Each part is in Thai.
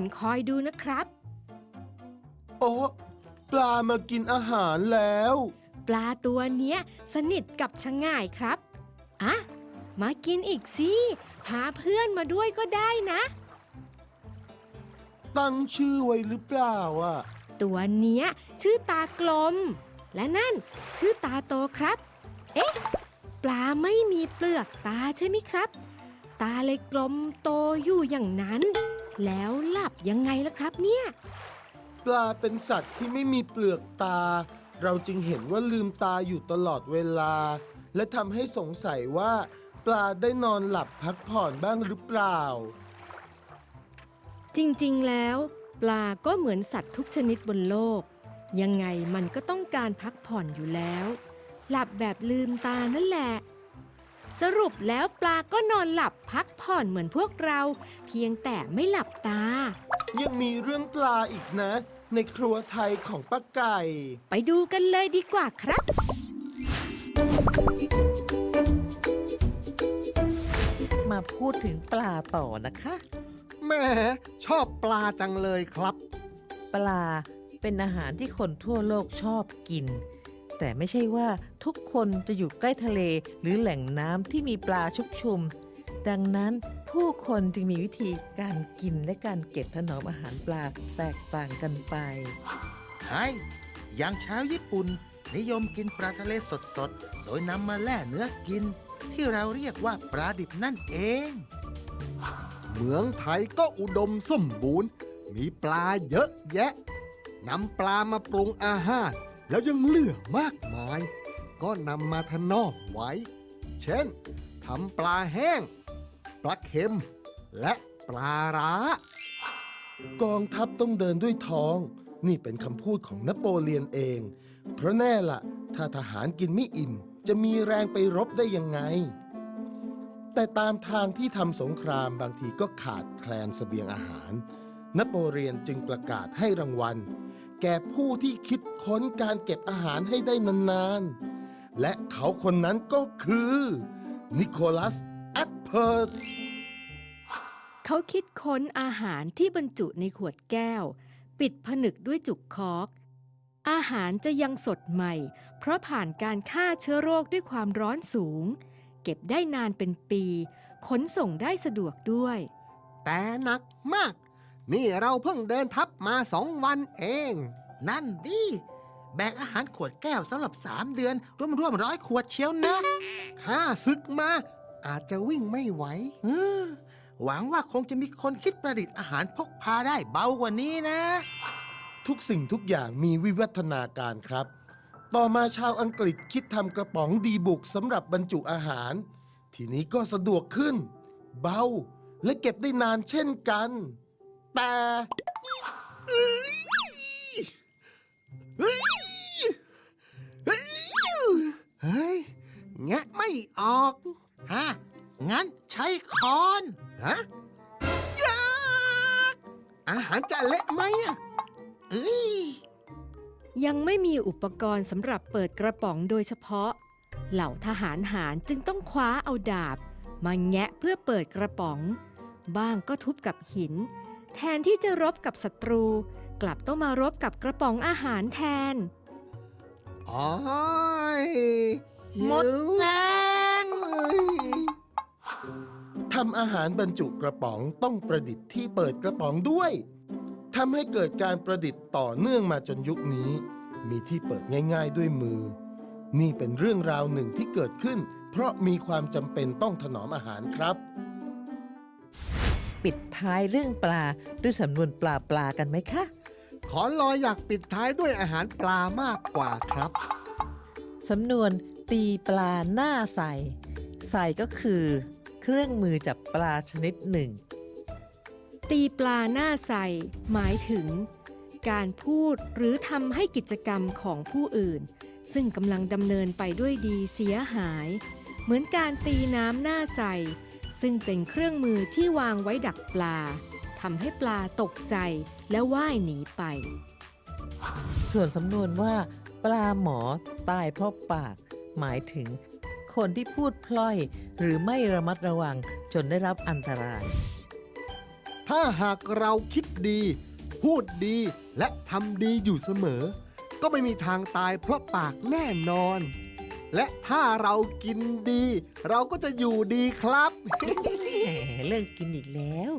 นคอยดูนะครับ โอ้ปลามากินอาหารแล้ว ปลาตัวเนี้ย สนิทกับชะง่ายครับอะมากินอีกสิพาเพื่อนมาด้วยก็ได้นะ ตั้งชื่อไว้หรือเปล่าอะ ตัวเนี้ย ชื่อตากลม และนั่น ชื่อตาโตครับ เอ๊ะ ปลาไม่มีเปลือกตาใช่ไหมครับ ตาเลยกลมโตอยู่อย่างนั้น แล้วหลับยังไงล่ะครับเนี่ย ปลาเป็นสัตว์ที่ไม่มีเปลือกตา เราจึงเห็นว่าลืมตาอยู่ตลอดเวลา และทำให้สงสัยว่า ปลาได้นอนหลับพักผ่อนบ้างหรือเปล่า จริงๆ แล้ว ปลาก็เหมือนสัตว์ทุกชนิดบนโลก ยังไงมันก็ต้องการพักผ่อนอยู่แล้ว หลับแบบลืมตานั่นแหละ สรุปแล้วปลาก็นอนหลับพักผ่อนเหมือนพวกเรา เพียงแต่ไม่หลับตา ยังมีเรื่องปลาอีกนะ ในครัวไทยของป้าไก่ ไปดูกันเลยดีกว่าครับ มาพูดถึงปลาต่อนะคะ แหม่ชอบปลาจังเลยครับ ปลาเป็นอาหารที่คนทั่วโลกชอบกิน แต่ไม่ใช่ว่าทุกคนจะอยู่ใกล้ทะเลหรือแหล่งน้ำที่มีปลาชุกชุม ดังนั้นผู้คนจึงมีวิธีการกินและการเก็บถนอมอาหารปลาแตกต่างกันไป ใช่อย่างชาวญี่ปุ่น นิยมกินปลาทะเลสดๆ โดยนำมาแล่เนื้อกิน ที่เราเรียกว่าปลาดิบนั่นเอง เมืองไทยก็อุดมสมบูรณ์ มีปลาเยอะแยะนำปลามาปรุงอาหาร แล้วยังเหลือมากมาย ก็นำมาถนอมไว้ เช่นทำปลาแห้ง ปลาเค็ม และปลาร้ากองทัพต้องเดินด้วยท้อง นี่เป็นคำพูดของนโปเลียนเอง เพราะแน่ละถ้าทหารกินไม่อิ่ม จะมีแรงไปรบได้ยังไง แต่ตามทางที่ทำสงครามบางทีก็ขาดแคลนเสบียงอาหาร นโปเลียนจึงประกาศให้รางวัล แก่ผู้ที่คิดค้นการเก็บอาหารให้ได้นานๆ และเขาคนนั้นก็คือนิโคลัสแอปเปิลเขาคิดค้นอาหารที่บรรจุในขวดแก้ว ปิดผนึกด้วยจุกคอกอาหารจะยังสดใหม่ เพราะผ่านการฆ่าเชื้อโรคด้วยความร้อนสูง เก็บได้นานเป็นปี ขนส่งได้สะดวกด้วย แต่หนักมาก นี่เราเพิ่งเดินทัพมาสองวันเอง นั่นดิ แบกอาหารขวดแก้วสำหรับสามเดือน ร่วมๆร้อยขวดเชียวนะ ข้าศึกมา อาจจะวิ่งไม่ไหว เออหวังว่าคงจะมีคนคิดประดิษฐ์อาหารพกพาได้เบากว่านี้นะ ทุกสิ่งทุกอย่างมีวิวัฒนาการครับ ต่อมาชาวอังกฤษคิดทำกระป๋องดีบุกสำหรับบรรจุอาหาร ทีนี้ก็สะดวกขึ้น เบา และเก็บได้นานเช่นกัน แต่เฮ้ยแงะไม่ออกฮะงั้นใช้คอนฮะยากอาหารจะเละไหมอะเอ้ยยังไม่มีอุปกรณ์สำหรับเปิดกระป๋องโดยเฉพาะ เหล่าทหารหารจึงต้องคว้าเอาดาบ มาแงะเพื่อเปิดกระป๋อง บ้างก็ทุบกับหิน แทนที่จะรบกับศัตรู กลับต้องมารบกับกระป๋องอาหารแทนอ๋อยหมดแรงเอ้ยทำอาหารบรรจุกระป๋องต้องประดิษฐ์ที่เปิดกระป๋องด้วยทำให้เกิดการประดิษฐ์ต่อเนื่องมาจนยุคนี้ มีที่เปิดง่ายๆด้วยมือ นี่เป็นเรื่องราวหนึ่งที่เกิดขึ้น เพราะมีความจำเป็นต้องถนอมอาหารครับ ปิดท้ายเรื่องปลาด้วยสำนวนปลาปลากันไหมคะ ขอลอยอยากปิดท้ายด้วยอาหารปลามากกว่าครับ สำนวนตีปลาหน้าใสใสก็คือ เครื่องมือจับปลาชนิดหนึ่ง ตีปลาหน้าใสหมายถึง การพูดหรือทำให้กิจกรรมของผู้อื่น ซึ่งกำลังดำเนินไปด้วยดีเสียหาย เหมือนการตีน้ำหน้าใส ซึ่งเป็นเครื่องมือที่วางไว้ดักปลาทำให้ปลาตกใจและว่ายหนีไป ส่วนสำนวนว่า ปลาหมอตายเพราะปาก หมายถึง คนที่พูดพล่อย หรือไม่ระมัดระวังจนได้รับอันตราย ถ้าหากเราคิดดี พูดดีและทำดีอยู่เสมอ ก็ไม่มีทางตายเพราะปากแน่นอน และถ้าเรากินดี เราก็จะอยู่ดีครับแหมเลิกกินอีกแล้ว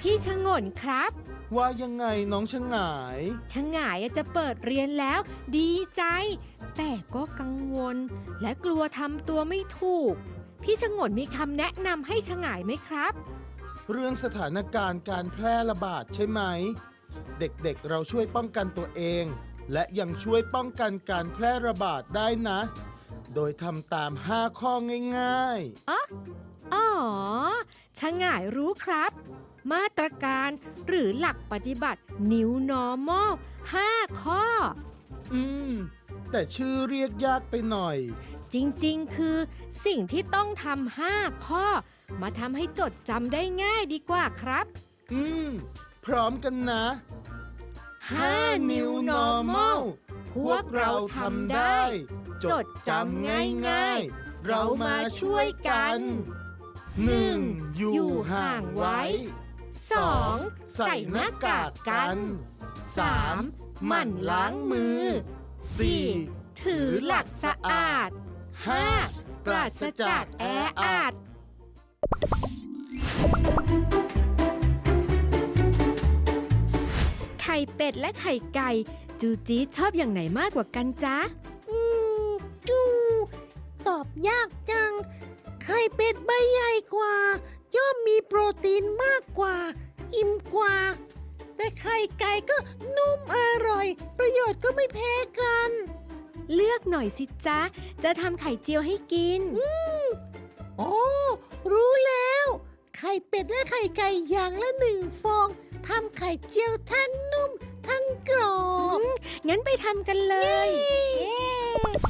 พี่ชะงนครับ ว่ายังไงน้องชะงาย ชะงายจะเปิดเรียนแล้ว ดีใจ แต่ก็กังวล และกลัวทำตัวไม่ถูก พี่ชะงนมีคำแนะนำให้ชะงายไหมครับ เรื่องสถานการณ์การแพร่ระบาดใช่ไหม เด็กๆเราช่วยป้องกันตัวเอง และยังช่วยป้องกันการแพร่ระบาดได้นะ โดยทำตาม 5 ข้อง่ายอ๋อชะงายรู้ครับ มาตรการหรือหลักปฏิบัติ New Normal 5ข้อๆอืม แต่ชื่อเรียกยากไปหน่อย จริงๆ คือสิ่งที่ต้องทำ5ข้อ มาทำให้จดจำได้ง่ายดีกว่าครับ อืม พร้อมกันนะ 5 New Normal พวกเราทำได้ จดจำง่ายๆ เรามาช่วยกัน 1. อยู่ห่างไว้ 2. ใส่หน้ากากกัน 3. หมั่นล้างมือ 4. ถือหลักสะอาด 5. ปราศจากแออัดไข่เป็ดและไข่ไก่ จูจี๊ดชอบอย่างไหนมากกว่ากันจ๊ะ อืมจูตอบยากจัง ไข่เป็ดใบใหญ่กว่า ย่อมมีโปรตีนมากกว่า อิ่มกว่า แต่ไข่ไก่ก็นุ่มอร่อย ประโยชน์ก็ไม่แพ้กัน เลือกหน่อยสิจ๊ะ จะทำไข่เจียวให้กิน โอ้รู้แล้ว ไข่เป็ดและไข่ไก่อย่างละหนึ่งฟองทำไข่เจียวทั้งนุ่ม ทั้งกรอบ งั้นไปทำกันเลยจะ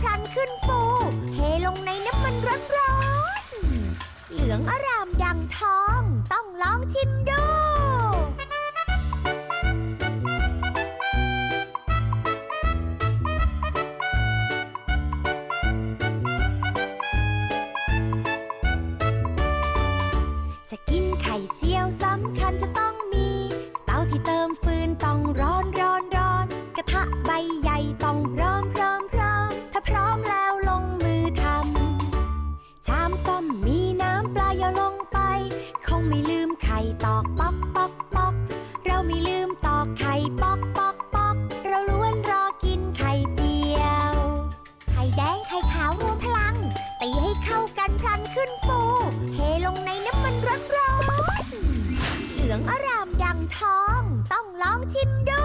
พลันขึ้นฟู เทลงในน้ำมันร้อนๆเหลืองอร่ามดังทอง ต้องลองชิมดู ตอกป๊อกป๊อกป๊อกเราไม่ลืมตอกไข่ป๊อกป๊อกป๊อกเราล้วนรอกินไข่เจียว ไข่แดงไข่ขาวรวมพลัง ตีให้เข้ากันพลันขึ้นฟู เทลงในน้ำมันร้อนๆเหลืองอร่ามดังทอง ต้องลองชิมดู